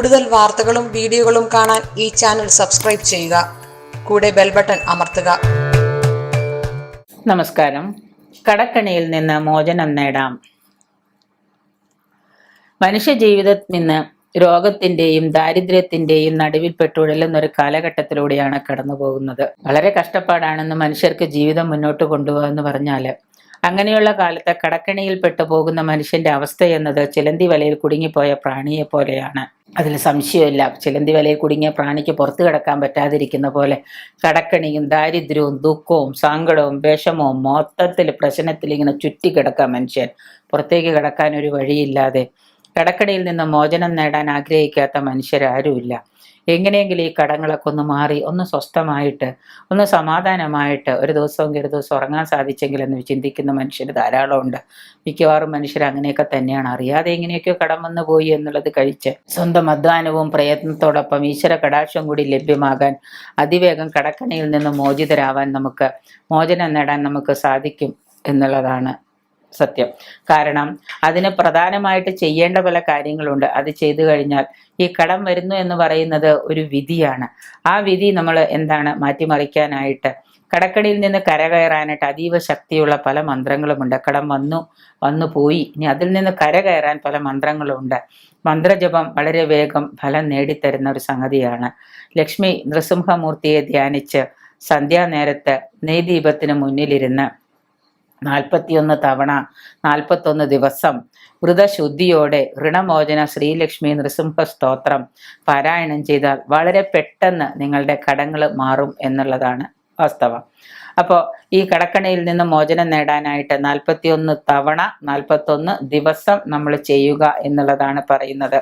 കൂടുതൽ വാർത്തകളും വീഡിയോകളും കാണാൻ ഈ ചാനൽ സബ്സ്ക്രൈബ് ചെയ്യുക. കൂടെ ബെൽ ബട്ടൺ അമർത്തുക. നമസ്കാരം. കടക്കണിയിൽ നിന്ന് മോചനം നേടാം. മനുഷ്യജീവിതത്തിൽ നിന്ന് രോഗത്തിന്റെയും ദാരിദ്ര്യത്തിന്റെയും നടുവിൽ പെട്ടുഴലുന്ന ഒരു കാലഘട്ടത്തിലൂടെയാണ് കടന്നു പോകുന്നത്. വളരെ കഷ്ടപ്പാടാണെന്ന് മനുഷ്യർക്ക് ജീവിതം മുന്നോട്ട് കൊണ്ടുപോകുമെന്ന് പറഞ്ഞാൽ അങ്ങനെയുള്ള കാലത്ത് കടക്കണിയിൽ പെട്ടു പോകുന്ന മനുഷ്യന്റെ അവസ്ഥ എന്നത് ചിലന്തി വലയിൽ കുടുങ്ങിപ്പോയ പ്രാണിയെ പോലെയാണ്. അതിൽ സംശയമില്ല. ചിലന്തി വലയിൽ കുടുങ്ങിയ പ്രാണിക്ക് പുറത്തു കിടക്കാൻ പറ്റാതിരിക്കുന്ന പോലെ കടക്കണിയും ദാരിദ്ര്യവും ദുഃഖവും സങ്കടവും വിഷമവും മൊത്തത്തിൽ പ്രശ്നത്തിൽ ഇങ്ങനെ ചുറ്റിക്കിടക്കാം മനുഷ്യൻ. പുറത്തേക്ക് കിടക്കാൻ ഒരു വഴിയില്ലാതെ. കടക്കണിയിൽ നിന്ന് മോചനം നേടാൻ ആഗ്രഹിക്കാത്ത മനുഷ്യരാരുമില്ല എങ്ങനെയെങ്കിലും ഈ കടങ്ങളൊക്കെ ഒന്ന് മാറി ഒന്ന് സ്വസ്ഥമായിട്ട് ഒന്ന് സമാധാനമായിട്ട് ഒരു ദിവസവും ഒരു ദിവസം ഉറങ്ങാൻ സാധിച്ചെങ്കിലെന്ന് ചിന്തിക്കുന്ന മനുഷ്യർ ധാരാളമുണ്ട്. മിക്കവാറും മനുഷ്യർ അങ്ങനെയൊക്കെ തന്നെയാണ്. അറിയാതെ എങ്ങനെയൊക്കെയോ കടം വന്നു പോയി എന്നുള്ളത് കഴിച്ച് സ്വന്തം അധ്വാനവും പ്രയത്നത്തോടൊപ്പം ഈശ്വര കടാക്ഷം കൂടി ലഭ്യമാകാൻ അതിവേഗം കടക്കണിയിൽ നിന്ന് മോചിതരാവാൻ നമുക്ക് മോചനം നേടാൻ നമുക്ക് സാധിക്കും എന്നുള്ളതാണ്. സത്യം. കാരണം അതിന് പ്രധാനമായിട്ട് ചെയ്യേണ്ട പല കാര്യങ്ങളുണ്ട്. അത് ചെയ്തു കഴിഞ്ഞാൽ ഈ കടം വരുന്നു എന്ന് പറയുന്നത് ഒരു വിധിയാണ്. ആ വിധി നമ്മൾ എന്താണ് മാറ്റിമറിക്കാനായിട്ട് കടക്കടിയിൽ നിന്ന് കരകയറാനായിട്ട് അതീവ ശക്തിയുള്ള പല മന്ത്രങ്ങളുമുണ്ട്. കടം വന്നു വന്നു പോയി. ഇനി അതിൽ നിന്ന് കരകയറാൻ പല മന്ത്രങ്ങളുമുണ്ട് മന്ത്രജപം വളരെ വേഗം ഫലം നേടിത്തരുന്ന ഒരു സംഗതിയാണ്. ലക്ഷ്മി നൃസിംഹമൂർത്തിയെ ധ്യാനിച്ച് സന്ധ്യാനേരത്ത് നെയ്ദീപത്തിന് മുന്നിലിരുന്ന് നാൽപ്പത്തിയൊന്ന് തവണ നാൽപ്പത്തൊന്ന് ദിവസം വ്രതശുദ്ധിയോടെ ഋണമോചന ശ്രീലക്ഷ്മി നൃസിംഹ സ്തോത്രം പാരായണം ചെയ്താൽ വളരെ പെട്ടെന്ന് നിങ്ങളുടെ കടങ്ങൾ മാറും എന്നുള്ളതാണ് വാസ്തവം. അപ്പോൾ ഈ കടക്കണയിൽ നിന്ന് മോചനം നേടാനായിട്ട് നാൽപ്പത്തിയൊന്ന് തവണ നാൽപ്പത്തൊന്ന് ദിവസം നമ്മൾ ചെയ്യുക എന്നുള്ളതാണ് പറയുന്നത്.